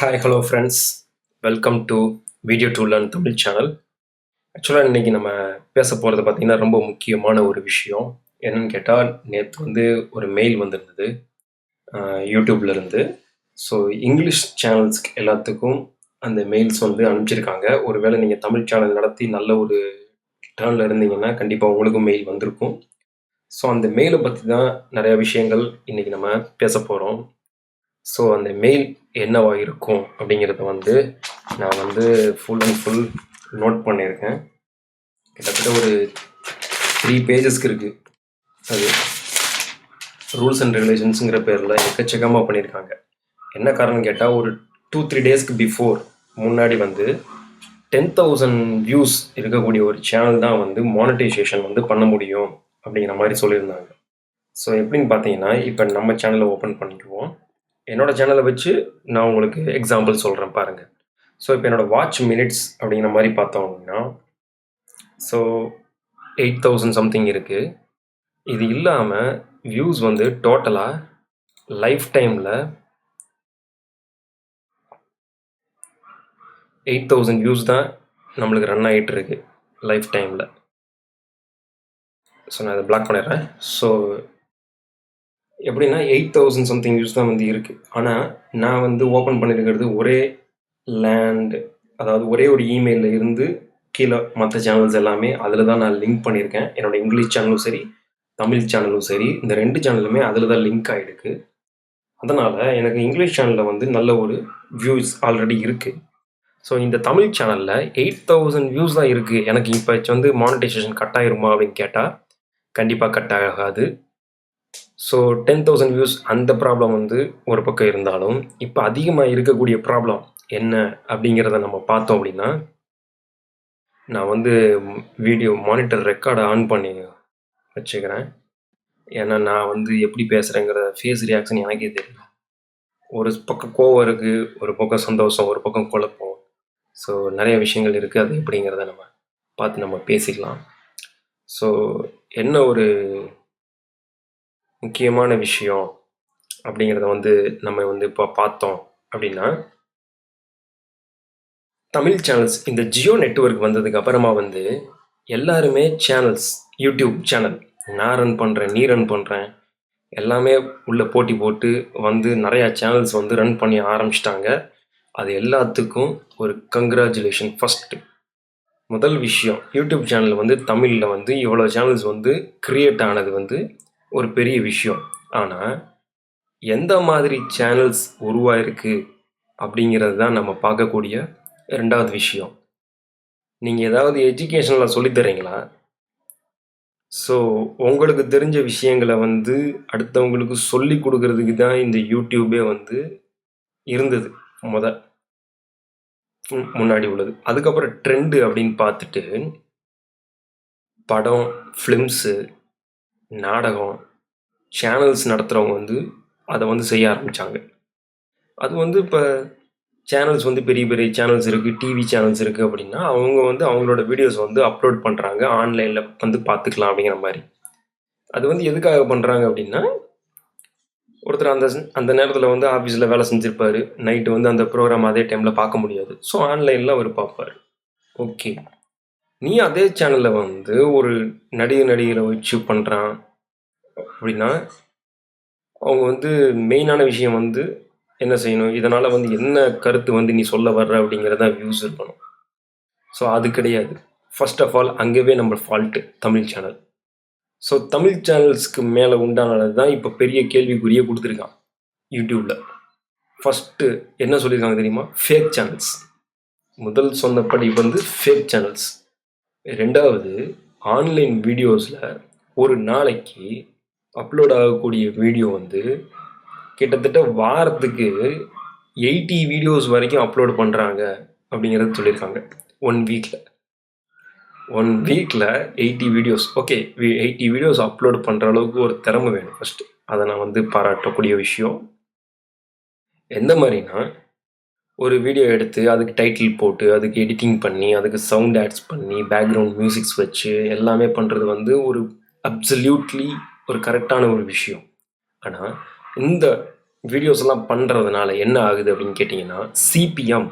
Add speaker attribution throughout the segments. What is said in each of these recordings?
Speaker 1: Hi hello friends welcome to video to learn Tamil channel ஆக்சுவலாக இன்றைக்கி நம்ம பேச போகிறது பார்த்திங்கன்னா ரொம்ப முக்கியமான ஒரு விஷயம். என்னன்னு கேட்டால் நேற்று வந்து ஒரு மெயில் வந்திருந்தது யூடியூப்லேருந்து ஸோ இங்கிலீஷ் சேனல்ஸ்க்கு எல்லாத்துக்கும் அந்த மெயில்ஸ் வந்து அனுப்பிச்சிருக்காங்க. ஒருவேளை நீங்கள் தமிழ் சேனல் நடத்தி நல்ல ஒரு டேர்னில் இருந்தீங்கன்னா கண்டிப்பாக உங்களுக்கும் மெயில் வந்திருக்கும். ஸோ அந்த மெயிலை பற்றி தான் நிறையா விஷயங்கள் இன்றைக்கி நம்ம பேச போகிறோம் ஸோ அந்த மெயில் என்னவா இருக்கும் அப்படிங்கிறத வந்து நான் வந்து ஃபுல் அண்ட் ஃபுல் நோட் பண்ணியிருக்கேன். கிட்டத்தட்ட ஒரு த்ரீ பேஜஸ்க்கு இருக்குது அது ரூல்ஸ் அண்ட் ரெகுலேஷன்ஸுங்கிற பேரில் எக்கச்சக்கமாக பண்ணியிருக்காங்க. என்ன காரணம் கேட்டால் ஒரு டூ த்ரீ டேஸ்க்கு பிஃபோர் முன்னாடி வந்து டென் தௌசண்ட் வியூஸ் இருக்கக்கூடிய ஒரு சேனல் தான் வந்து மானிட்டைசேஷன் வந்து பண்ண முடியும் அப்படிங்கிற மாதிரி சொல்லியிருந்தாங்க. ஸோ எப்படின்னு பார்த்தீங்கன்னா இப்போ நம்ம சேனலை ஓப்பன் பண்ணிக்குவோம். என்னோடய சேனலை வச்சு நான் உங்களுக்கு எக்ஸாம்பிள் சொல்கிறேன் பாருங்கள் ஸோ இப்போ என்னோட வாட்ச் மினிட்ஸ் அப்படிங்கிற மாதிரி பார்த்தோம் அப்படின்னா ஸோ எயிட் தௌசண்ட் சம்திங் இருக்குது இது இல்லாமல் வியூஸ் வந்து டோட்டலாக லைஃப் டைமில் எயிட் தௌசண்ட் வியூஸ் தான் நம்மளுக்கு ரன் ஆகிட்டு இருக்கு லைஃப் டைமில் ஸோ நான் இதை பிளாக் பண்ணிடுறேன். ஸோ எப்படின்னா எயிட் தௌசண்ட் சம்திங் வியூஸ் தான் வந்து இருக்குது ஆனால் நான் வந்து ஓப்பன் பண்ணியிருக்கிறது ஒரே லேண்ட் அதாவது ஒரே ஒரு இமெயிலில் இருந்து கீழே மற்ற சேனல்ஸ் எல்லாமே அதில் தான் நான் லிங்க் பண்ணியிருக்கேன் என்னோட இங்கிலீஷ் சேனலும் சரி தமிழ் சேனலும் சரி இந்த ரெண்டு சேனலுமே அதில் தான் லிங்க் ஆகிருக்கு அதனால் எனக்கு இங்கிலீஷ் சேனலில் வந்து நல்ல ஒரு வியூஸ் ஆல்ரெடி இருக்குது ஸோ இந்த தமிழ் சேனலில் எயிட் தௌசண்ட் வியூஸ் தான் இருக்குது எனக்கு இப்போ வந்து மானிட்டைசேஷன் கட் ஆயிருமா அப்படின்னு கேட்டால் கண்டிப்பாக கட் ஆகாது. ஸோ டென் தௌசண்ட் வியூஸ் அந்த ப்ராப்ளம் வந்து ஒரு பக்கம் இருந்தாலும் இப்போ அதிகமாக இருக்கக்கூடிய ப்ராப்ளம் என்ன அப்படிங்கிறத நம்ம பார்த்தோம் அப்படின்னா நான் வந்து வீடியோ மானிட்டர் ரெக்கார்டை ஆன் பண்ணி வச்சுக்கிறேன். ஏன்னா நான் வந்து எப்படி பேசுகிறேங்கிற ஃபேஸ் ரியாக்ஷன் எனக்கே தெரியல. ஒரு பக்கம் கோவம் இருக்குது ஒரு பக்கம் சந்தோஷம் ஒரு பக்கம் குழப்பம். ஸோ நிறைய விஷயங்கள் இருக்குது அது எப்படிங்கிறத நம்ம பார்த்து நம்ம பேசிக்கலாம். ஸோ என்ன ஒரு முக்கியமான விஷயம் அப்படிங்கிறத வந்து நம்ம வந்து இப்போ பார்த்தோம் அப்படின்னா தமிழ் சேனல்ஸ் இந்த ஜியோ நெட்வொர்க் வந்ததுக்கு அப்புறமா வந்து எல்லாருமே சேனல்ஸ் யூடியூப் சேனல் நான் ரன் பண்ணுறேன் நீ ரன் பண்ணுறேன் எல்லாமே உள்ள போட்டி போட்டு வந்து நிறையா சேனல்ஸ் வந்து ரன் பண்ணி ஆரம்பிச்சிட்டாங்க. அது எல்லாத்துக்கும் ஒரு கங்க்ராச்சுலேஷன் ஃபஸ்ட்டு முதல் விஷயம் யூடியூப் சேனல் வந்து தமிழில் வந்து இவ்வளோ சேனல்ஸ் வந்து க்ரியேட் ஆனது வந்து ஒரு பெரிய விஷயம். ஆனால் எந்த மாதிரி சேனல்ஸ் உருவாயிருக்கு அப்படிங்கிறது தான் நம்ம பார்க்கக்கூடிய ரெண்டாவது விஷயம். நீங்கள் ஏதாவது எஜுகேஷனில் சொல்லித்தரீங்களா ஸோ உங்களுக்கு தெரிஞ்ச விஷயங்களை வந்து அடுத்தவங்களுக்கு சொல்லி கொடுக்கறதுக்கு தான் இந்த யூடியூபே வந்து இருந்தது முத முன்னாடி உள்ளது. அதுக்கப்புறம் ட்ரெண்டு அப்படின்னு பார்த்துட்டு படம் ஃபிலிம்ஸு நாடகம் சேனல்ஸ் நடத்துகிறவங்க வந்து அதை வந்து செய்ய ஆரம்பித்தாங்க அது வந்து இப்போ சேனல்ஸ் வந்து பெரிய பெரிய சேனல்ஸ் இருக்குது டிவி சேனல்ஸ் இருக்குது அப்படின்னா அவங்க வந்து அவங்களோட வீடியோஸ் வந்து அப்லோட் பண்ணுறாங்க ஆன்லைனில் வந்து பார்த்துக்கலாம் அப்படிங்கிற மாதிரி. அது வந்து எதுக்காக பண்ணுறாங்க அப்படின்னா ஒருத்தர் அந்த அந்த நேரத்தில் வந்து ஆஃபீஸில் வேலை செஞ்சுருப்பார். நைட்டு வந்து அந்த ப்ரோக்ராம் அதே டைமில் பார்க்க முடியாது. ஸோ ஆன்லைனில் அவர் பார்ப்பார். ஓகே நீ அதே சேனலில் வந்து ஒரு நடிகர் நடிகரை வச்சு பண்ணுறான் அப்படின்னா அவங்க வந்து மெயினான விஷயம் வந்து என்ன செய்யணும்? இதனால் வந்து என்ன கருத்து வந்து நீ சொல்ல வர்ற அப்படிங்கிறத வியூஸ் இருக்கணும். ஸோ அது கிடையாது. ஃபர்ஸ்ட் ஆஃப் ஆல் அங்கேவே நம்ம fault Tamil channel so Tamil சேனல்ஸ்க்கு மேலே உண்டானது தான் இப்போ பெரிய கேள்விக்குறியே கொடுத்துருக்கான் யூடியூப்பில் ஃபஸ்ட்டு என்ன சொல்லியிருக்காங்க தெரியுமா? ஃபேக் சேனல்ஸ் முதல் சொன்னபடி வந்து ஃபேக் சேனல்ஸ் ரெண்டாவது ஆன்லைன் வீடியோஸில் ஒரு நாளைக்கு அப்லோட் ஆகக்கூடிய வீடியோ வந்து கிட்டத்தட்ட வாரத்துக்கு எயிட்டி வீடியோஸ் வரைக்கும் அப்லோட் பண்ணுறாங்க அப்படிங்கிறது சொல்லியிருக்காங்க. ஒன் வீக்கில் ஒன் வீக்கில் eighty videos. Okay eighty videos upload பண்ணுற அளவுக்கு ஒரு திறமை வேணும் ஃபஸ்ட்டு அதை நான் வந்து பாராட்டக்கூடிய விஷயம். எந்த மாதிரினா ஒரு வீடியோ எடுத்து அதுக்கு டைட்டில் போட்டு அதுக்கு எடிட்டிங் பண்ணி அதுக்கு சவுண்ட் ஆட்ஸ் பண்ணி பேக்ரவுண்ட் மியூசிக்ஸ் வச்சு எல்லாமே பண்ணுறது வந்து ஒரு அப்சல்யூட்லி ஒரு கரெக்டான ஒரு விஷயம். ஆனால் இந்த வீடியோஸ்லாம் பண்ணுறதுனால என்ன ஆகுது அப்படின்னு கேட்டிங்கன்னா CPM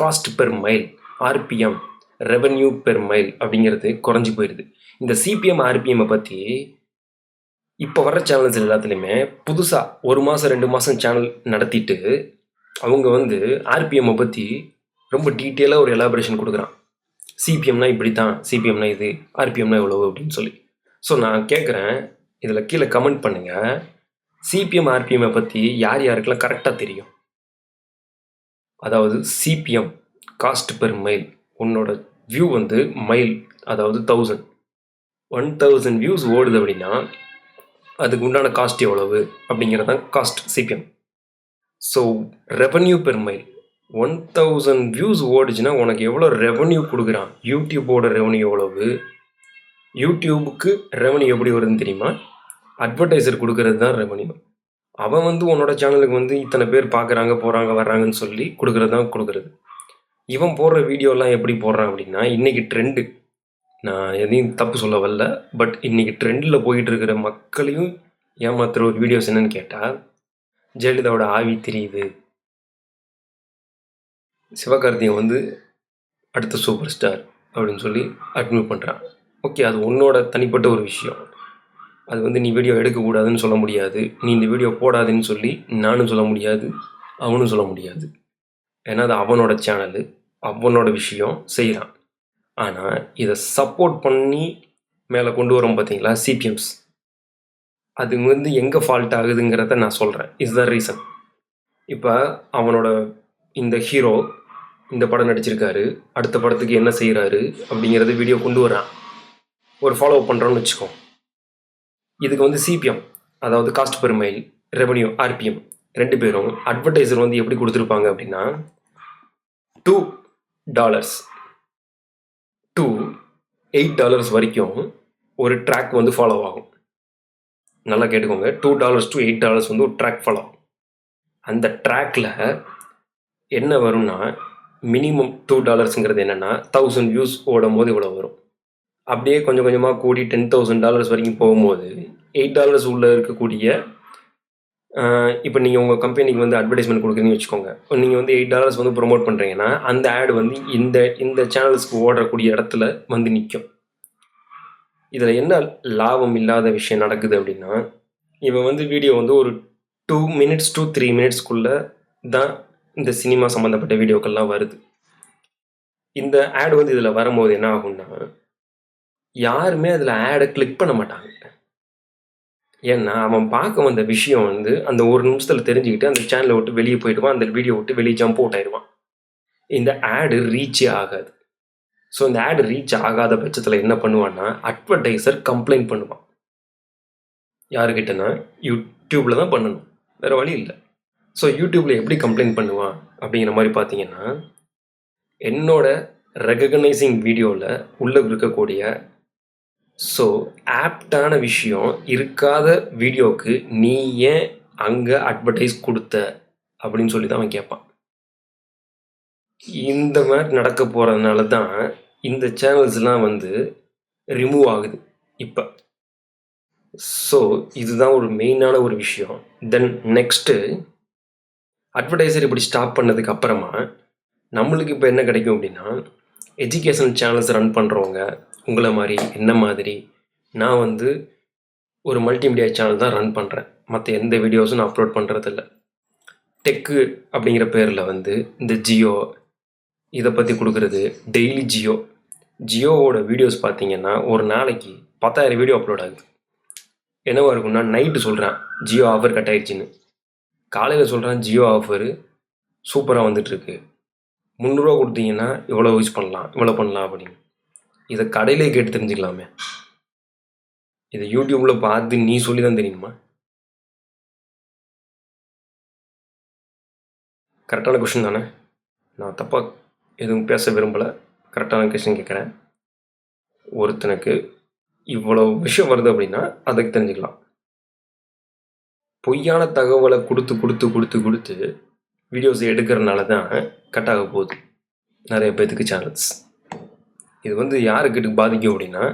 Speaker 1: cost per mile RPM revenue per mile அப்படிங்கிறது குறைஞ்சி போயிடுது இந்த சிபிஎம் ஆர்பிஎம்மை பற்றி இப்போ வர சேனல்ஸ் எல்லாத்துலேயுமே புதுசாக ஒரு மாதம் ரெண்டு மாதம் சேனல் நடத்திட்டு அவங்க வந்து ஆர்பிஎம்மை பற்றி ரொம்ப டீட்டெயிலாக ஒரு எலாபரேஷன் கொடுக்குறான். சிபிஎம்னா இப்படி தான் சிபிஎம்னா இது ஆர்பிஎம்னா எவ்வளவு அப்படின்னு சொல்லி. ஸோ நான் கேட்குறேன் இதில் கீழே கமெண்ட் பண்ணுங்கள் சிபிஎம் ஆர்பிஎம்மை பற்றி யார் யாருக்கெல்லாம் கரெக்டாக தெரியும்? அதாவது சிபிஎம் காஸ்ட் பெர் மைல் உன்னோட வியூ வந்து மைல் அதாவது தௌசண்ட் ஒன் தௌசண்ட் வியூஸ் ஓடுது அப்படின்னா அதுக்கு உண்டான காஸ்ட் எவ்வளவு? அப்படிங்கிறது தான் cost CPM so revenue per mile one thousand views ஓடுச்சுன்னா உனக்கு எவ்வளோ ரெவன்யூ கொடுக்குறான்? யூடியூப்போட ரெவன்யூ எவ்வளவு? யூடியூபுக்கு ரெவன்யூ எப்படி வருதுன்னு தெரியுமா? அட்வர்டைசர் கொடுக்கறது தான் ரெவன்யூ அவன் வந்து உன்னோட சேனலுக்கு வந்து இத்தனை பேர் பார்க்குறாங்க போகிறாங்க வர்றாங்கன்னு சொல்லி கொடுக்குறது தான் கொடுக்குறது. இவன் போடுற வீடியோலாம் எப்படி போடுறான் அப்படின்னா இன்றைக்கி ட்ரெண்டு நான் எதையும் தப்பு சொல்ல வரல பட் இன்றைக்கி ட்ரெண்டில் போயிட்டு இருக்கிற மக்களையும் ஏமாத்துகிற ஒரு வீடியோஸ் என்னன்னு கேட்டால் ஜெயலலிதாவோட ஆவி தெரியுது. சிவகார்த்திகன் வந்து அடுத்த சூப்பர் ஸ்டார் அப்படின்னு சொல்லி அட்மிட் பண்ணுறான் ஓகே அது உன்னோட தனிப்பட்ட ஒரு விஷயம். அது வந்து நீ வீடியோ எடுக்கக்கூடாதுன்னு சொல்ல முடியாது. நீ இந்த வீடியோ போடாதுன்னு சொல்லி நானும் சொல்ல முடியாது அவனும் சொல்ல முடியாது. ஏன்னா அது அவனோட சேனலு அவனோட விஷயம் செய்கிறான் ஆனால் இதை சப்போர்ட் பண்ணி மேலே கொண்டு வரோம் பார்த்தீங்களா சிபிஎம்ஸ் அது வந்து எங்கே ஃபால்ட் ஆகுதுங்கிறத நான் சொல்கிறேன் இஸ் த ரீசன் இப்போ அவனோட இந்த ஹீரோ இந்த படம் நடிச்சிருக்காரு. அடுத்த படத்துக்கு என்ன செய்கிறாரு அப்படிங்கிறத வீடியோ கொண்டு வரான் ஒரு ஃபாலோ பண்ணுறோன்னு வச்சுக்கோ இதுக்கு வந்து சிபிஎம் அதாவது cost per mile revenue RPM ரெண்டு பேரும் அட்வர்டைசர் வந்து எப்படி கொடுத்துருப்பாங்க அப்படின்னா two dollars to eight dollars வரைக்கும் ஒரு ட்ராக் வந்து ஃபாலோ ஆகும். நல்லா கேட்டுக்கோங்க. Two dollars to eight dollars வந்து ஒரு ட்ராக் ஃபாலோ அந்த ட்ராக்கில் என்ன வரும்னா மினிமம் டூ டாலர்ஸுங்கிறது என்னென்னா தௌசண்ட் வியூஸ் ஓடும் போது இவ்வளோ வரும். அப்படியே கொஞ்சம் கொஞ்சமாக கூடி டென் தௌசண்ட் டாலர்ஸ் வரைக்கும் போகும்போது எயிட் டாலர்ஸ் உள்ளே இருக்கக்கூடிய இப்போ நீங்கள் உங்கள் கம்பெனிக்கு வந்து அட்வர்டைஸ்மெண்ட் கொடுக்குறீங்கன்னு வச்சுக்கோங்க. நீங்கள் வந்து எயிட் டாலர்ஸ் வந்து ப்ரொமோட் பண்ணுறீங்கன்னா அந்த ஆட் வந்து இந்த இந்த சேனல்ஸ்க்கு ஓடக்கூடிய இடத்துல வந்து நிற்கும் இதில் என்ன லாபம் இல்லாத விஷயம் நடக்குது அப்படின்னா இவன் வந்து வீடியோ வந்து ஒரு டூ மினிட்ஸ் டூ த்ரீ மினிட்ஸ்க்குள்ளே தான் இந்த சினிமா சம்மந்தப்பட்ட வீடியோக்கள்லாம் வருது. இந்த ஆட் வந்து இதில் வரும்போது என்ன ஆகும்னா யாருமே அதில் ஆடை கிளிக் பண்ண மாட்டாங்க. ஏன்னா அவன் பார்க்க வந்த விஷயம் வந்து அந்த ஒரு நிமிஷத்தில் தெரிஞ்சுக்கிட்டு அந்த சேனலை விட்டு வெளியே போயிடுவான் அந்த வீடியோ விட்டு வெளியே ஜம்ப் அவுட் ஆயிடுவான். இந்த ஆடு ரீச்சே ஆகாது. ஸோ இந்த ஆடு ரீச் ஆகாத பட்சத்தில் என்ன பண்ணுவான்னா அட்வர்டைசர் கம்ப்ளைண்ட் பண்ணுவான். யாருக்கிட்டனா யூடியூப்பில் தான் பண்ணணும். வேறு வழி இல்லை. ஸோ யூடியூப்பில் எப்படி கம்ப்ளைண்ட் பண்ணுவான் அப்படிங்கிற மாதிரி பார்த்தீங்கன்னா என்னோட ரெகக்னைசிங் வீடியோவில் உள்ளே இருக்கக்கூடிய ஸோ ஆப்டான விஷயம் இருக்காத வீடியோவுக்கு நீ ஏன் அங்கே அட்வர்டைஸ் கொடுத்த அப்படின்னு சொல்லி தான் அவன் கேட்பான். இந்த மாதிரி நடக்க போகிறதுனால தான் இந்த சேனல்ஸ்லாம் வந்து ரிமூவ் ஆகுது இப்போ. ஸோ இதுதான் ஒரு மெயினான ஒரு விஷயம். தென் நெக்ஸ்ட்டு அட்வர்டைசர் இப்படி ஸ்டாப் பண்ணதுக்கு அப்புறமா நம்மளுக்கு இப்போ என்ன கிடைக்கும் அப்படின்னா எஜுகேஷன் சேனல்ஸ் ரன் பண்ணுறவங்க உங்களை மாதிரி என்ன மாதிரி நான் வந்து ஒரு மல்டிமீடியா சேனல் தான் ரன் பண்ணுறேன் மற்ற எந்த வீடியோஸும் நான் அப்லோட் பண்ணுறதில்ல டெக்கு அப்படிங்கிற பேரில் வந்து இந்த ஜியோ இதை பற்றி கொடுக்குறது டெய்லி ஜியோ ஜியோவோட வீடியோஸ் பார்த்தீங்கன்னா ஒரு நாளைக்கு பத்தாயிரம் வீடியோ அப்லோட் ஆகுது. என்னவா இருக்கும்னா நைட்டு சொல்கிறேன் ஜியோ ஆஃபர் கட் ஆயிடுச்சின்னு. காலையில் சொல்கிறேன் ஜியோ ஆஃபரு சூப்பராக வந்துட்டுருக்கு. முந்நூறுரூவா கொடுத்தீங்கன்னா இவ்வளோ யூஸ் பண்ணலாம் இவ்வளோ பண்ணலாம் அப்படின்னு. இதை கடையிலே கேட்டு தெரிஞ்சுக்கலாமே. இதை யூடியூப்பில் பார்த்து நீ சொல்லி தான் தெரியுமா கரெக்டான கொஷின் தானே? நான் தப்பாக எதுவும் பேச விரும்பலை. கரெக்டான கொஷின் கேட்குறேன். ஒருத்தனுக்கு இவ்வளோ விஷயம் வருது அப்படின்னா அதுக்கு தெரிஞ்சுக்கலாம். பொய்யான தகவலை கொடுத்து கொடுத்து கொடுத்து கொடுத்து வீடியோஸ் எடுக்கிறனால தான் கட் ஆக போகுது. நிறைய பேத்துக்கு சேனல்ஸ் இது வந்து யாருக்கிட்ட பாதிக்கும் அப்படின்னா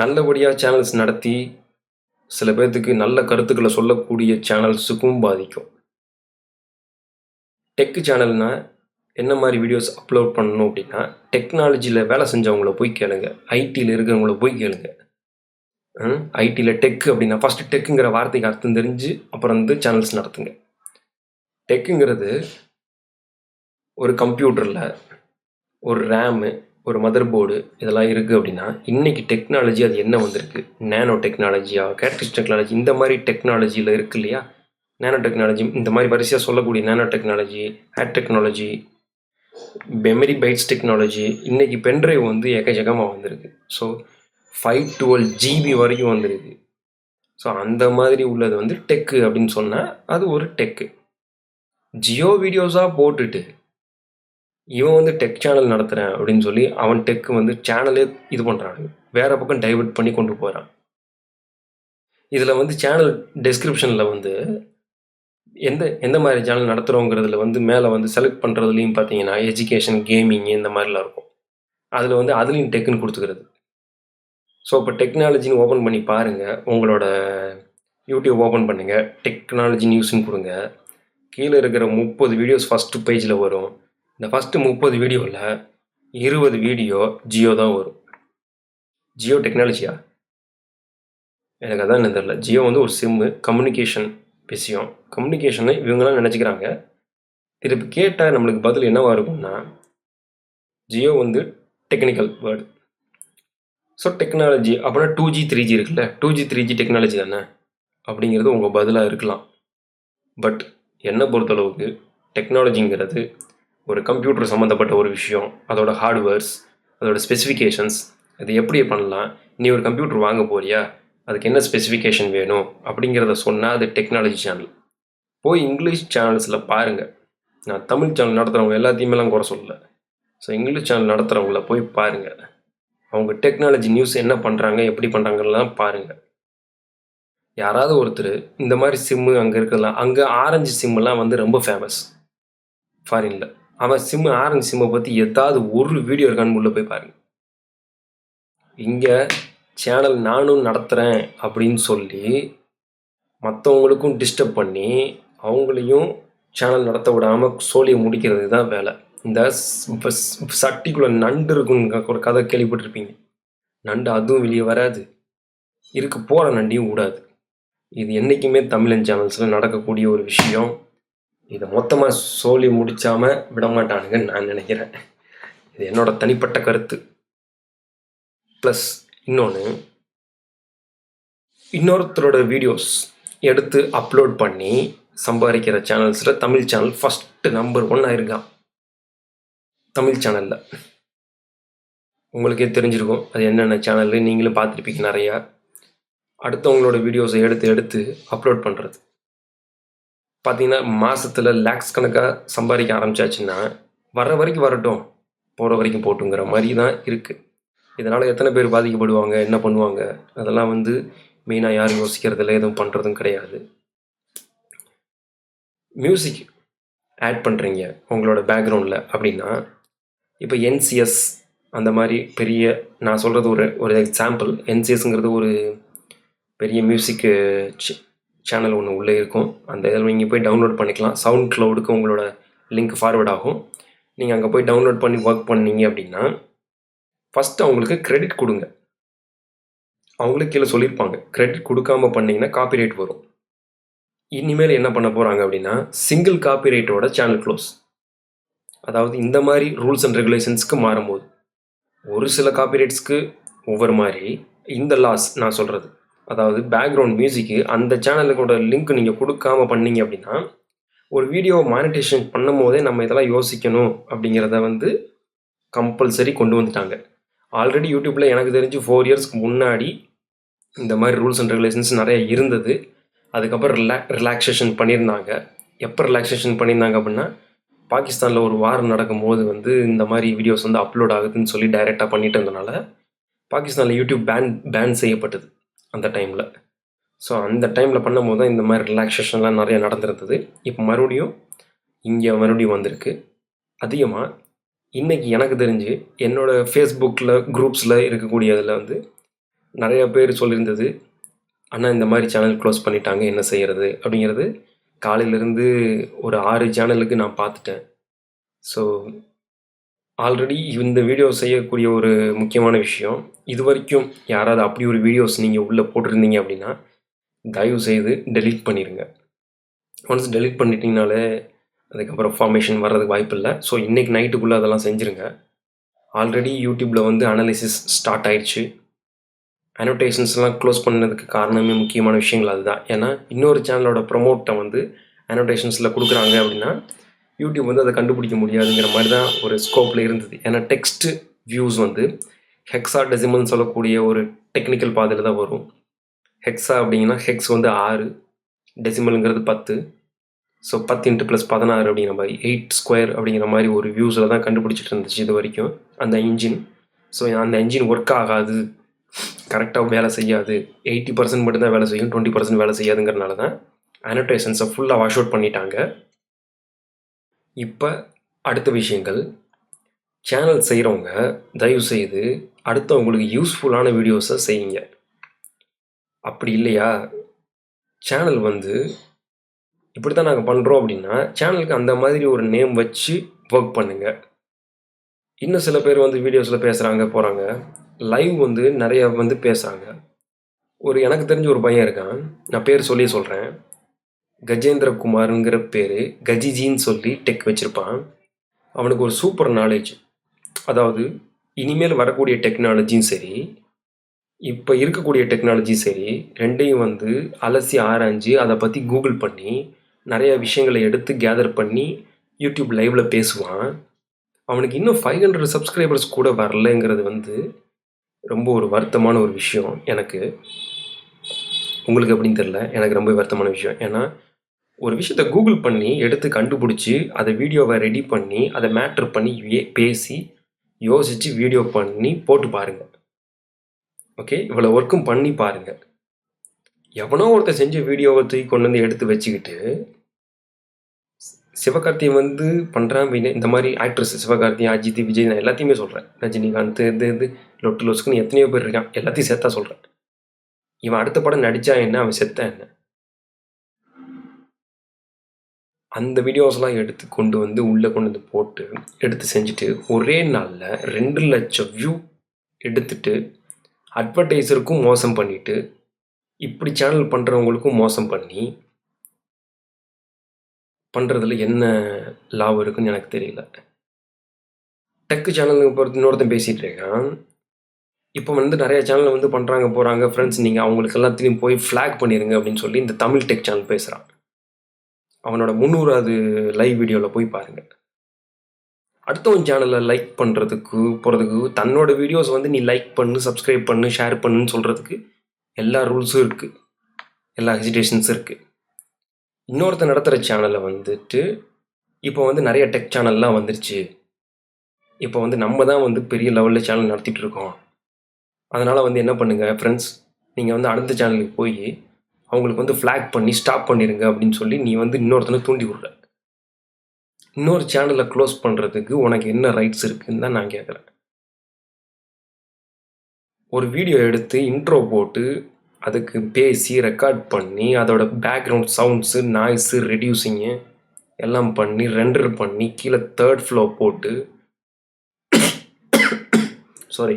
Speaker 1: நல்லபடியாக சேனல்ஸ் நடத்தி சில பேர்த்துக்கு நல்ல கருத்துக்களை சொல்லக்கூடிய சேனல்ஸுக்கும் பாதிக்கும். டெக் சேனல்னால் என்ன மாதிரி வீடியோஸ் அப்லோட் பண்ணணும் அப்படின்னா டெக்னாலஜியில் வேலை செஞ்சவங்கள போய் கேளுங்க. ஐடியில் இருக்கிறவங்கள போய் கேளுங்க. ஐடியில் டெக் அப்படின்னா ஃபஸ்ட்டு டெக்குங்கிற வார்த்தைக்கு அர்த்தம் தெரிஞ்சு அப்புறம் வந்து சேனல்ஸ் நடத்துங்க. டெக்குங்கிறது ஒரு கம்ப்யூட்டரில் ஒரு ரேமு ஒரு மதர் போர்டு இதெல்லாம் இருக்குது அப்படின்னா இன்றைக்கி டெக்னாலஜி அது என்ன வந்திருக்கு? நேனோ டெக்னாலஜியா கேட்ரிஸ் டெக்னாலஜி இந்த மாதிரி டெக்னாலஜியில் இருக்கு இல்லையா? நேனோ டெக்னாலஜி இந்த மாதிரி வரிசையாக சொல்லக்கூடிய நேனோ டெக்னாலஜி ஹேட் டெக்னாலஜி மெமரி பைட்ஸ் டெக்னாலஜி இன்றைக்கி பென்ட்ரைவ் வந்து எக்கச்சக்கமாக வந்திருக்கு. ஸோ ஃபைவ் டுவெல் ஜிபி வரைக்கும் வந்திருக்கு. ஸோ அந்த மாதிரி உள்ளது வந்து டெக்கு அப்படின்னு சொன்னால் அது ஒரு டெக்கு ஜியோ வீடியோஸாக போட்டுட்டு இவன் வந்து டெக் சேனல் நடத்துகிறேன் அப்படின்னு சொல்லி அவன் டெக்கு வந்து சேனலே இது பண்ணுறாங்க வேறு பக்கம் டைவர்ட் பண்ணி கொண்டு போகிறான் இதில் வந்து சேனல் டெஸ்கிரிப்ஷனில் வந்து எந்த எந்த மாதிரி சேனல் நடத்துகிறோங்கிறதுல வந்து மேலே வந்து செலக்ட் பண்ணுறதுலையும் பார்த்தீங்கன்னா எஜுகேஷன் கேமிங் இந்த மாதிரிலாம் இருக்கும். அதில் வந்து அதுலேயும் டெக்குன்னு கொடுத்துக்கிறது. ஸோ இப்போ டெக்னாலஜின்னு ஓப்பன் பண்ணி பாருங்கள் உங்களோட யூடியூப் ஓப்பன் பண்ணுங்கள் டெக்னாலஜி நியூஸ்னு கொடுங்க. கீழே இருக்கிற முப்பது வீடியோஸ் ஃபஸ்ட்டு பேஜில் வரும். இந்த ஃபஸ்ட்டு முப்பது வீடியோவில் இருபது வீடியோ ஜியோ தான் வரும். ஜியோ டெக்னாலஜியா எனக்கு அதான் என்ன தெரில ஜியோ வந்து ஒரு சிம்மு கம்யூனிகேஷன் விஷயம். கம்யூனிகேஷனை இவங்கெல்லாம் நினச்சிக்கிறாங்க. திருப்பி கேட்டால் நம்மளுக்கு பதில் என்னவாக இருக்கும்னா ஜியோ வந்து டெக்னிக்கல் வேர்டு ஸோ டெக்னாலஜி அப்படின்னா டூ ஜி த்ரீ ஜி இருக்குல்ல. Two G three G technology தானே? அப்படிங்கிறது உங்கள் பதிலாக இருக்கலாம். பட் என்னை பொறுத்தளவுக்கு டெக்னாலஜிங்கிறது ஒரு கம்ப்யூட்டர் சம்மந்தப்பட்ட ஒரு விஷயம். அதோட ஹார்ட்வேர்ஸ் அதோட ஸ்பெசிஃபிகேஷன்ஸ் அது எப்படி பண்ணலாம்? நீ ஒரு கம்ப்யூட்டர் வாங்க போறியா? அதுக்கு என்ன ஸ்பெசிஃபிகேஷன் வேணும் அப்படிங்கிறத சொன்னால் அது டெக்னாலஜி சேனல் போய் இங்கிலீஷ் சேனல்ஸில் பாருங்கள் நான் தமிழ் சேனல் நடத்துகிறவங்க எல்லாத்தையுமேலாம் குறை சொல்லலை. ஸோ இங்கிலீஷ் சேனல் நடத்துகிறவங்கள போய் பாருங்கள் அவங்க டெக்னாலஜி நியூஸ் என்ன பண்ணுறாங்க எப்படி பண்ணுறாங்கலாம் பாருங்கள் யாராவது ஒருத்தர் இந்த மாதிரி சிம்மு அங்கே இருக்கலாம் அங்கே ஆரஞ்சு சிம்முலாம் வந்து ரொம்ப ஃபேமஸ் ஃபாரினில் அவன் சிம்மு ஆரஞ்சு சிம்மை பற்றி ஏதாவது ஒரு வீடியோ இருக்கான்னு உள்ளே போய் பாருங்கள் இங்கே சேனல் நானும் நடத்துகிறேன் அப்படின்னு சொல்லி மற்றவங்களுக்கும் டிஸ்டர்ப் பண்ணி அவங்களையும் சேனல் நடத்த விடாமல் சோழியை முடிக்கிறது தான் வேலை. இந்த சட்டிக்குள்ளே நண்டு இருக்குன்னு ஒரு கதை கேள்விப்பட்டிருப்பீங்க. நண்டு அதுவும் வெளியே வராது. இருக்க போகிற நண்டியும் விடாது இது என்றைக்குமே தமிழன் சேனல்ஸில் நடக்கக்கூடிய ஒரு விஷயம். இதை மொத்தமாக சோழி முடிச்சாமல் விடமாட்டானுங்கன்னு நான் நினைக்கிறேன். இது என்னோடய தனிப்பட்ட கருத்து. ப்ளஸ் இன்னொன்று இன்னொருத்தரோட வீடியோஸ் எடுத்து அப்லோட் பண்ணி சம்பாதிக்கிற சேனல்ஸில் Tamil channel first number one ஆயிருக்கான் Tamil சேனலில் உங்களுக்கே தெரிஞ்சிருக்கும் அது என்னென்ன சேனல் நீங்களும் பார்த்துருப்பீங்க நிறையா. அடுத்தவங்களோட வீடியோஸை எடுத்து எடுத்து அப்லோட் பண்ணுறது பார்த்தீங்கன்னா மாதத்தில் லேக்ஸ் கணக்காக சம்பாதிக்க ஆரம்பிச்சாச்சுன்னா வர வரைக்கும் வரட்டும் போகிற வரைக்கும் போட்டுங்கிற மாதிரி தான் இருக்குது இதனால் எத்தனை பேர் பாதிக்கப்படுவாங்க என்ன பண்ணுவாங்க? அதெல்லாம் வந்து மெயினாக யாரும் யோசிக்கிறதில்ல எதுவும் பண்ணுறதும் கிடையாது. மியூசிக் ஆட் பண்ணுறீங்க உங்களோட பேக்ரவுண்டில் அப்படின்னா இப்போ என்சிஎஸ் அந்த மாதிரி பெரிய நான் சொல்கிறது ஒரு ஒரு எக்ஸாம்பிள் என்சிஎஸ்ங்கிறது ஒரு பெரிய மியூசிக்கு சேனல் ஒன்று உள்ளே இருக்கும். அந்த இதில் நீங்கள் போய் டவுன்லோட் பண்ணிக்கலாம். சவுண்ட் க்ளவுடுக்கு உங்களோட லிங்க் ஃபார்வர்ட் ஆகும். நீங்கள் அங்கே போய் டவுன்லோட் பண்ணி ஒர்க் பண்ணீங்க அப்படின்னா ஃபஸ்ட்டு அவங்களுக்கு கிரெடிட் கொடுங்க. அவங்களுக்கு கீழே சொல்லியிருப்பாங்க. கிரெடிட் கொடுக்காம பண்ணிங்கன்னா காப்பிரைட் வரும். இனிமேல் என்ன பண்ண போகிறாங்க அப்படின்னா சிங்கிள் காப்பிரைட்டோட சேனல் க்ளோஸ் அதாவது இந்த மாதிரி ரூல்ஸ் அண்ட் ரெகுலேஷன்ஸ்க்கு மாறும்போது ஒரு சில காப்பிரைட்ஸ்க்கு ஒவ்வொரு மாதிரி இந்த லாஸ் நான் சொல்கிறது அதாவது பேக்ரவுண்ட் மியூசிக்கு அந்த சேனலுக்கோட லிங்க் நீங்கள் கொடுக்காம பண்ணீங்க அப்படின்னா ஒரு வீடியோ மானிட்டேஷன் பண்ணும் போதே நம்ம இதெல்லாம் யோசிக்கணும் அப்படிங்கிறத வந்து கம்பல்சரி கொண்டு வந்துட்டாங்க. ஆல்ரெடி யூடியூப்பில் எனக்கு தெரிஞ்சு ஃபோர் இயர்ஸ்க்கு முன்னாடி இந்த மாதிரி ரூல்ஸ் அண்ட் ரெகுலேஷன்ஸ் நிறைய இருந்தது. அதுக்கப்புறம் ரிலா ரிலாக்ஸேஷன் பண்ணியிருந்தாங்க. எப்போ ரிலாக்ஸேஷன் பண்ணியிருந்தாங்க அப்படின்னா பாகிஸ்தானில் ஒரு வாரம் நடக்கும்போது வந்து இந்த மாதிரி வீடியோஸ் வந்து அப்லோட் ஆகுதுன்னு சொல்லி டைரெக்டாக பண்ணிட்டு இருந்தனால பாகிஸ்தானில் யூடியூப் பேன் பேன் செய்யப்பட்டது அந்த டைமில் ஸோ அந்த டைமில் பண்ணும்போது தான் இந்த மாதிரி ரிலாக்ஸேஷன்லாம் நிறைய நடந்திருந்தது. இப்போ மறுபடியும் இங்கே மறுபடியும் வந்திருக்கு. அதிகமாக இன்றைக்கி எனக்கு தெரிஞ்சு என்னோடய ஃபேஸ்புக்கில் குரூப்ஸில் இருக்கக்கூடிய வந்து நிறையா பேர் சொல்லியிருந்தது அண்ணா இந்த மாதிரி சேனல் க்ளோஸ் பண்ணிட்டாங்க என்ன செய்கிறது அப்படிங்கிறது காலையிலேருந்து ஒரு ஆறு சேனலுக்கு நான் பார்த்துட்டேன். ஸோ ஆல்ரெடி இந்த வீடியோ செய்யக்கூடிய ஒரு முக்கியமான விஷயம் இது வரைக்கும் யாராவது அப்படி ஒரு வீடியோஸ் நீங்கள் உள்ளே போட்டிருந்தீங்க அப்படின்னா தயவு செய்து டெலீட் பண்ணிடுங்க ஒன்ஸ் டெலீட் பண்ணிட்டீங்கனாலே அதுக்கப்புறம் ஃபார்மேஷன் வர்றதுக்கு வாய்ப்பு இல்லை. ஸோ இன்றைக்கி நைட்டுக்குள்ளே அதெல்லாம் செஞ்சுருங்க. ஆல்ரெடி யூடியூப்பில் வந்து அனலிசிஸ் ஸ்டார்ட் ஆயிடுச்சு. அனோட்டேஷன்ஸ்லாம் க்ளோஸ் பண்ணதுக்கு காரணமே முக்கியமான விஷயங்கள் அதுதான். ஏன்னா இன்னொரு சேனலோட ப்ரொமோட்டை வந்து அனோட்டேஷன்ஸில் கொடுக்குறாங்க அப்படின்னா யூடியூப் வந்து அதை கண்டுபிடிக்க முடியாதுங்கிற மாதிரி தான் ஒரு ஸ்கோப்பில் இருந்தது. ஏன்னா டெக்ஸ்ட் வியூஸ் வந்து ஹெக்ஸா டெசிமல்னு சொல்லக்கூடிய ஒரு டெக்னிக்கல் பாதையில் தான் வரும். ஹெக்ஸா அப்படிங்கன்னா ஹெக்ஸ் வந்து ஆறு டெசிமலுங்கிறது பத்து ஸோ பத்து இன்ட்டு ப்ளஸ் பதினாறு அப்படிங்கிற மாதிரி எயிட் ஸ்கொயர் அப்படிங்கிற மாதிரி ஒரு வியூஸில் தான் கண்டுபிடிச்சிட்டு இருந்துச்சு இது வரைக்கும் அந்த இன்ஜின் ஸோ அந்த இன்ஜின் ஒர்க் ஆகாது கரெக்டாக வேலை செய்யாது எயிட்டி பர்சன்ட் மட்டும்தான் வேலை செய்யும் டுவெண்ட்டி பர்சன்ட் வேலை செய்யாதுங்கிறனால தான் அனோட்டேஷன்ஸை ஃபுல்லாக வாஷ் அவுட் பண்ணிட்டாங்க. இப்போ அடுத்த விஷயங்கள். சேனல் செய்கிறவங்க தயவு செய்து அடுத்தவங்களுக்கு யூஸ்ஃபுல்லான வீடியோஸை செய்யுங்க. அப்படி இல்லையா? சேனல் வந்து இப்படி தான் நாங்கள் பண்ணுறோம் அப்படின்னா சேனலுக்கு அந்த மாதிரி ஒரு நேம் வச்சு ஒர்க் பண்ணுங்கள் இன்னும் சில பேர் வந்து வீடியோஸில் பேசுகிறாங்க போகிறாங்க லைவ் வந்து நிறைய வந்து பேசுகிறாங்க ஒரு எனக்கு தெரிஞ்ச ஒரு பையன் இருக்கான். நான் பேர் சொல்லி சொல்கிறேன் கஜேந்திரகுமாருங்கிற பேர். கஜிஜின்னு சொல்லி டெக் வச்சுருப்பான். அவனுக்கு ஒரு சூப்பர் நாலேஜ் அதாவது இனிமேல் வரக்கூடிய டெக்னாலஜியும் சரி இப்போ இருக்கக்கூடிய டெக்னாலஜி சரி ரெண்டையும் வந்து அலசி ஆராய்ஞ்சு அதை பற்றி கூகுள் பண்ணி நிறைய விஷயங்களை எடுத்து கேதர் பண்ணி யூடியூப் லைவில் பேசுவான். அவனுக்கு இன்னும் ஃபைவ் ஹண்ட்ரட் சப்ஸ்கிரைபர்ஸ் கூட வரலைங்கிறது வந்து ரொம்ப ஒரு வருத்தமான ஒரு விஷயம் எனக்கு. உங்களுக்கு அப்படின்னு தெரில எனக்கு ரொம்ப வருத்தமான விஷயம். ஏன்னா ஒரு விஷயத்த கூகுள் பண்ணி எடுத்து கண்டுபிடிச்சி அதை வீடியோவை ரெடி பண்ணி அதை மேட்ரு பண்ணி பேசி யோசித்து வீடியோ பண்ணி போட்டு பாருங்கள் ஓகே இவ்வளோ ஒர்க்கும் பண்ணி பாருங்கள் எவனோ ஒருத்தர் செஞ்ச வீடியோவை தூக்கி கொண்டு வந்து எடுத்து வச்சுக்கிட்டு சிவகார்த்திகேயன் வந்து பண்ணுறான் அப்படின்னு இந்த மாதிரி ஆக்ட்ரஸ் சிவகார்த்திகேயன் அஜித் விஜய் நான் எல்லாத்தையுமே சொல்கிறேன் ரஜினிகாந்த் இது இது லொட்டு லொஸ்க்குன்னு எத்தனையோ பேர் இருக்கான் எல்லாத்தையும் சேர்த்தா சொல்கிறேன் இவன் அடுத்த படம் நடித்தா என்ன? அவன் செத்தா என்ன? அந்த வீடியோஸ்லாம் எடுத்து கொண்டு வந்து உள்ளே கொண்டு வந்து போட்டு எடுத்து செஞ்சுட்டு ஒரே நாளில் ரெண்டு லட்சம் வியூ எடுத்துட்டு அட்வர்டைஸருக்கும் மோசம் பண்ணிவிட்டு இப்படி சேனல் பண்ணுறவங்களுக்கும் மோசம் பண்ணி பண்ணுறதுல என்ன லாபம் இருக்குன்னு எனக்கு தெரியல. டெக்கு சேனலுக்கு பொறுத்து இன்னொருத்தன் பேசிகிட்டு இருக்கான். இப்போ வந்து நிறைய சேனல் வந்து பண்ணுறாங்க போகிறாங்க ஃப்ரெண்ட்ஸ் நீங்கள் அவங்களுக்கு எல்லாத்தையும் போய் ஃப்ளாக் பண்ணிடுங்க அப்படின்னு சொல்லி இந்த தமிழ் டெக் சேனல் பேசுகிறான் அவனோட முந்நூறாவது லைவ் வீடியோவில் போய் பாருங்கள் அடுத்தவன் சேனலை லைக் பண்ணுறதுக்கு போகிறதுக்கு தன்னோட வீடியோஸ் வந்து நீ லைக் பண்ணு சப்ஸ்கிரைப் பண்ணு ஷேர் பண்ணுன்னு சொல்கிறதுக்கு எல்லா ரூல்ஸும் இருக்குது எல்லா ஹெசிடேஷன்ஸும் இருக்குது இன்னொருத்தன் நடத்துகிற சேனலை வந்துட்டு இப்போ வந்து நிறைய டெக் சேனல்லாம் வந்துருச்சு. இப்போ வந்து நம்ம தான் வந்து பெரிய லெவலில் சேனல் நடத்திட்டு இருக்கோம். அதனால் வந்து என்ன பண்ணுங்கள் ஃப்ரெண்ட்ஸ் நீங்கள் வந்து அடுத்த சேனலுக்கு போய் அவங்களுக்கு வந்து ஃப்ளாக் பண்ணி ஸ்டாப் பண்ணிடுங்க அப்படின்னு சொல்லி நீ வந்து இன்னொருத்தனை தூண்டி விடுற. இன்னொரு சேனலை க்ளோஸ் பண்ணுறதுக்கு உனக்கு என்ன ரைட்ஸ் இருக்குன்னு தான் நான் கேட்குறேன் ஒரு வீடியோ எடுத்து இன்ட்ரோ போட்டு அதுக்கு பேசி ரெக்கார்ட் பண்ணி அதோட பேக்ரவுண்ட் சவுண்ட்ஸு நாய்ஸு ரெடியூசிங்கு எல்லாம் பண்ணி ரெண்டர் பண்ணி கீழே தேர்ட் ஃப்ளோ போட்டு சாரி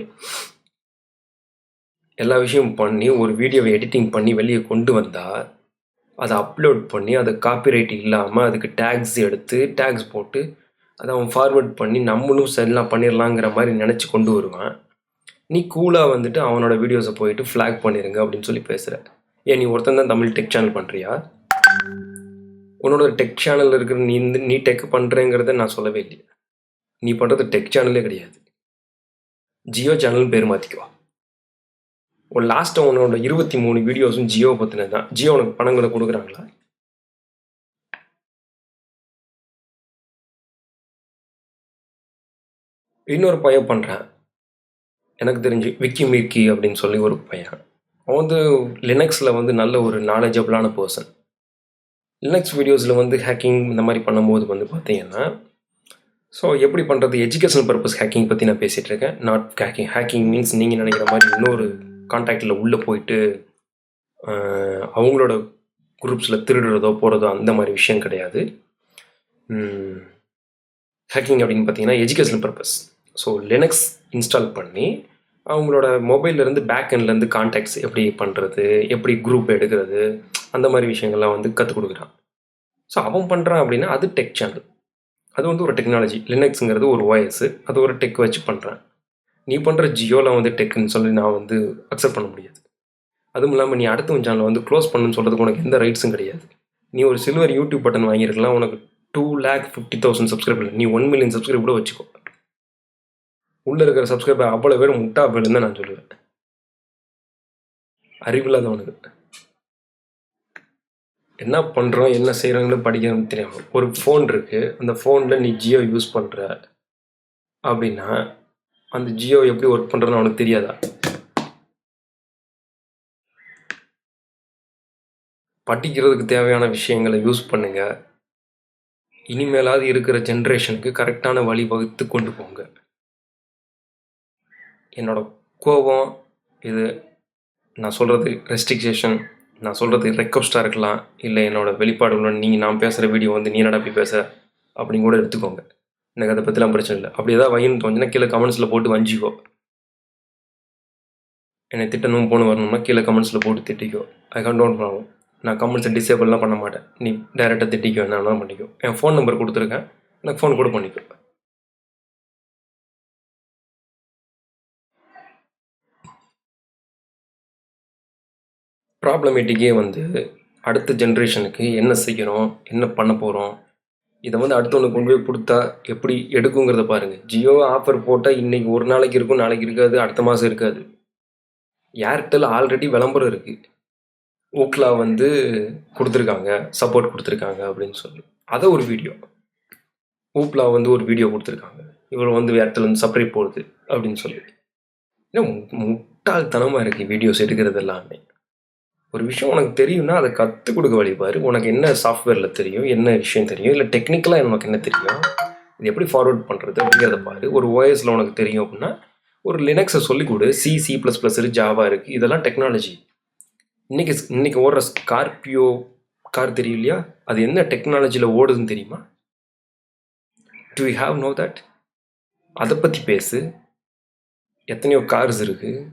Speaker 1: எல்லா விஷயமும் பண்ணி ஒரு வீடியோவை எடிட்டிங் பண்ணி வெளியே கொண்டு வந்தால் அதை அப்லோட் பண்ணி அதை காப்பிரைட் இல்லாமல் அதுக்கு டேக்ஸ் எடுத்து டேக்ஸ் போட்டு அதை அவன் ஃபார்வர்ட் பண்ணி நம்மளும் சரிலாம் பண்ணிடலாங்கிற மாதிரி நினச்சி கொண்டு வருவான். நீ கூலாக வந்துட்டு அவனோட வீடியோஸை போயிட்டு ஃப்ளாக் பண்ணிடுங்க அப்படின்னு சொல்லி பேசுகிற ஏன் நீ ஒருத்தன் தான் தமிழ் டெக் சேனல் பண்ணுறியா உன்னோட டெக் சேனல் இருக்கிற நீ இந்த நீ டெக் பண்ணுறேங்கிறத நான் சொல்லவே இல்லையா. நீ பண்ணுறது டெக் சேனலே கிடையாது. ஜியோ சேனல்னு பேர் மாற்றிக்குவா ஒரு லாஸ்ட்டாக உன்னோட இருபத்தி மூணு வீடியோஸும் ஜியோ பற்றினது தான். ஜியோ உனக்கு பணங்களை கொடுக்குறாங்களா? இன்னொரு பையன் பண்ணுறான் எனக்கு தெரிஞ்சு விக்கி மிக்கி அப்படின்னு சொல்லி ஒரு பையன். அவன் வந்து லினக்ஸில் வந்து நல்ல ஒரு நாலேஜபிளான பர்சன் லினக்ஸ் வீடியோஸில் வந்து ஹேக்கிங் இந்த மாதிரி பண்ணும்போது வந்து பார்த்தீங்கன்னா ஸோ எப்படி பண்ணுறது எஜுகேஷனல் பர்பஸ் ஹேக்கிங் பற்றி நான் பேசிகிட்டு இருக்கேன். நாட் ஹேக்கிங் ஹேக்கிங் மீன்ஸ் நீங்கள் நினைக்கிற மாதிரி இன்னொரு கான்டாக்டில் உள்ளே போயிட்டு அவங்களோட குரூப்ஸில் திருடுறதோ போகிறதோ அந்த மாதிரி விஷயம் கிடையாது. ஹேக்கிங் அப்படின்னு பார்த்தீங்கன்னா educational purpose so Linux install பண்ணி அவங்களோட மொபைல்லேருந்து பேக் எண்ட்லேருந்து கான்டாக்ட்ஸ் எப்படி பண்ணுறது எப்படி குரூப் எடுக்கிறது அந்த மாதிரி விஷயங்கள்லாம் வந்து கற்றுக் கொடுக்குறான். ஸோ அவன் பண்ணுறான் அப்படின்னா அது டெக் சேனல் அது வந்து ஒரு டெக்னாலஜி லினக்ஸுங்கிறது ஒரு ஓஎஸ் அது ஒரு டெக் வச்சு பண்ணுறேன் நீ பண்ணுற ஜியோலாம் வந்து டெக்குன்னு சொல்லி நான் வந்து அக்செப்ட் பண்ண முடியாது. அதுவும் இல்லாமல் நீ அடுத்த சேனலை வந்து க்ளோஸ் பண்ணுன்னு சொல்கிறதுக்கு உனக்கு எந்த ரைட்ஸும் கிடையாது. நீ ஒரு சில்வர் யூடியூப் பட்டன் வாங்கியிருக்கலாம் உனக்கு two lakh fifty thousand subscriber நீ ஒன் மில்லியன் சப்ஸ்கிரைப் கூட வச்சுக்கோ. உள்ளே இருக்கிற சப்ஸ்கிரைபர் அவ்வளோ பேர் முட்டா போயிருந்து நான் சொல்லுவேன். அறிவில்லாதவனுக்கு என்ன பண்ணுறோம் என்ன செய்கிறோங்கன்னு படிக்கணும்னு தெரியாமல் ஒரு ஃபோன் இருக்குது அந்த ஃபோனில் நீ ஜியோ யூஸ் பண்ணுற அப்படின்னா அந்த ஜியோ எப்படி ஒர்க் பண்ணுறதுன்னு அவனுக்கு தெரியாதா? படிக்கிறதுக்கு தேவையான விஷயங்களை யூஸ் பண்ணுங்கள் இனிமேலாவது இருக்கிற ஜென்ரேஷனுக்கு கரெக்டான வழி வகுத்து கொண்டு போங்க. என்னோட கோபம் இது நான் சொல்கிறது ரெஸ்ட்ரிக்ஷேஷன் நான் சொல்கிறது ரெக்வஸ்ட்டாக இருக்கலாம் இல்லை என்னோட வெளிப்பாடுகள் நீங்கள் நான் பேசுகிற வீடியோ வந்து நீ நடப்பி பேச அப்படின்னு கூட எடுத்துக்கோங்க. எனக்கு அதை பற்றிலாம் பிரச்சனை இல்லை. அப்படி ஏதாவது வயின்னு தோணுச்சுன்னா கீழே கமெண்ட்ஸில் போட்டு வஞ்சிக்கோ. என்னை திட்டணும் போன வரணும்னா கீழே கமெண்ட்ஸில் போட்டு திட்டிக்கோ. ஐ கான் டோன்ட் ப்ராப்ளம் நான் கமெண்ட்ஸை டிசேபிள்லாம் பண்ண மாட்டேன். நீ டேரெக்டாக திட்டிக்கோ என்ன பண்ணிக்கோ. என் ஃபோன் நம்பர் கொடுத்துருக்கேன். எனக்கு ஃபோன் கூட பண்ணிக்கோ. ப்ராப்ளமேட்டிக்கே வந்து அடுத்த ஜென்ரேஷனுக்கு என்ன செய்யணும் என்ன பண்ண போகிறோம் இதை வந்து அடுத்தவனுக்கு கொண்டு போய் கொடுத்தா எப்படி எடுக்குங்கிறத பாருங்கள் ஜியோ ஆஃபர் போட்டால் இன்றைக்கி ஒரு நாளைக்கு இருக்கும் நாளைக்கு இருக்காது அடுத்த மாதம் இருக்காது. ஏர்டெல் ஆல்ரெடி விளம்பரம் இருக்குது ஓக்லா வந்து கொடுத்துருக்காங்க சப்போர்ட் கொடுத்துருக்காங்க அப்படின்னு சொல்லி. அதை ஒரு வீடியோ ஊப்லா வந்து ஒரு வீடியோ கொடுத்துருக்காங்க. இவர் வந்து ஏர்டெல் வந்து சப்ரேட் போடுது அப்படின்னு சொல்லி. ஏன்னா முட்டாள்தனமாக இருக்குது வீடியோஸ் எடுக்கிறது எல்லாமே ஒரு விஷயம் உனக்கு தெரியும்னா அதை கற்றுக் கொடுக்க வழிபாரு உனக்கு என்ன சாஃப்ட்வேரில் தெரியும் என்ன விஷயம் தெரியும் இல்லை டெக்னிக்கலாக உனக்கு என்ன தெரியும் இது எப்படி ஃபார்வர்ட் பண்ணுறது அப்படிங்கிறத பாரு. ஒரு ஓஎஸில் உனக்கு தெரியும் அப்படின்னா ஒரு லினக்ஸை சொல்லிக் கொடு. சி சி ப்ளஸ் ப்ளஸ் இருக்குது ஜாவா இருக்குது இதெல்லாம் டெக்னாலஜி இன்றைக்கி இன்றைக்கி ஓடுற ஸ்கார்பியோ கார் தெரியும் இல்லையா? அது என்ன டெக்னாலஜியில் ஓடுதுன்னு தெரியுமா? Do you have know that அதை பற்றி பேசு. எத்தனையோ கார்ஸ் இருக்குது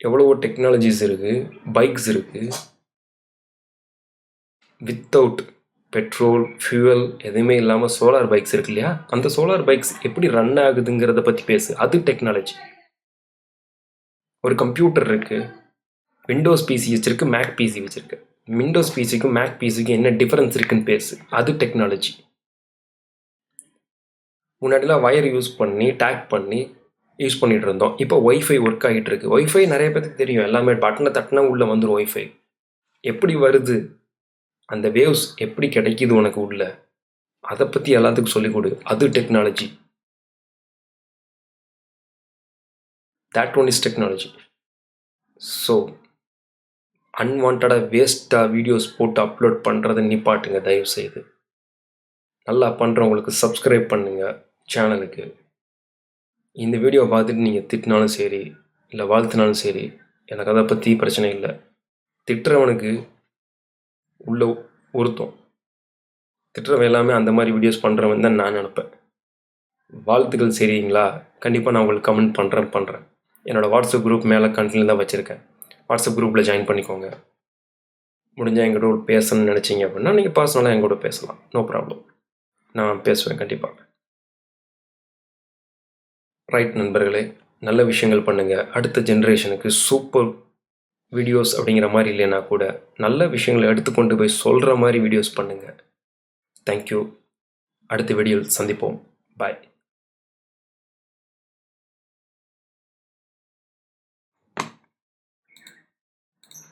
Speaker 1: எவ்வளவோ டெக்னாலஜிஸ் இருக்குது பைக்ஸ் இருக்குது வித்தவுட் பெட்ரோல் ஃபியூவல் எதுவுமே இல்லாமல் சோலார் பைக்ஸ் இருக்கு இல்லையா? அந்த சோலார் பைக்ஸ் எப்படி ரன் ஆகுதுங்கிறத பற்றி பேசு. அது டெக்னாலஜி ஒரு கம்ப்யூட்டர் இருக்குது விண்டோஸ் பிசி வச்சுருக்கு மேக் பிசி வச்சுருக்கு. விண்டோஸ் பிசிக்கும் மேக் பிசிக்கும் என்ன டிஃப்ரென்ஸ் இருக்குன்னு பேசு. அது டெக்னாலஜி முன்னாடிலாம் வயர் யூஸ் பண்ணி டேக் பண்ணி யூஸ் பண்ணிகிட்டு இருந்தோம் இப்போ ஒய்ஃபை ஒர்க் ஆகிட்டு இருக்கு ஒய்ஃபை நிறைய பேருக்கு தெரியும். எல்லாமே பட்டனை தட்டினா உள்ளே வந்துடும் ஒய்ஃபை எப்படி வருது? அந்த வேவ்ஸ் எப்படி கிடைக்கிது உனக்கு உள்ள? அதை பற்றி எல்லாத்துக்கும் சொல்லிக் கொடு. அது technology that one is technology so அன்வான்டாக வேஸ்ட்டாக வீடியோஸ் போட்டு அப்லோட் பண்ணுறதை நிப்பாட்டுங்க. தயவுசெய்து. நல்லா பண்ணுறவங்களுக்கு சப்ஸ்கிரைப் பண்ணுங்கள் சேனலுக்கு இந்த வீடியோவை பார்த்துட்டு நீங்கள் திட்டினாலும் சரி இல்லை வாழ்த்தினாலும் சரி எனக்கு அதை பற்றி பிரச்சனை இல்லை. திட்டுறவனுக்கு உள்ள உறுத்தம் திட்டுறவன் எல்லாமே அந்த மாதிரி வீடியோஸ் பண்ணுறவன் தான் நான் நினப்பேன். வாழ்த்துக்கள் சரிங்களா? கண்டிப்பாக நான் உங்களுக்கு கமெண்ட் பண்ணுறேன் பண்ணுறேன் என்னோடய வாட்ஸ்அப் குரூப் மேலே கண்டினியூ தான் வச்சுருக்கேன். வாட்ஸ்அப் குரூப்பில் ஜாயின் பண்ணிக்கோங்க. முடிஞ்சால் எங்கூட பேசணும்னு நினச்சிங்க அப்படின்னா நீங்கள் பர்சனலாக எங்கூட பேசலாம். நோ ப்ராப்ளம் நான் பேசுவேன் கண்டிப்பாக ரைட் நண்பர்களே நல்ல விஷயங்கள் பண்ணுங்கள் அடுத்த ஜென்ரேஷனுக்கு சூப்பர் வீடியோஸ் அப்படிங்கிற மாதிரி இல்லைன்னா கூட நல்ல விஷயங்களை எடுத்துக்கொண்டு போய் சொல்கிற மாதிரி வீடியோஸ் பண்ணுங்கள் தேங்க்யூ அடுத்த வீடியோவில் சந்திப்போம். பாய்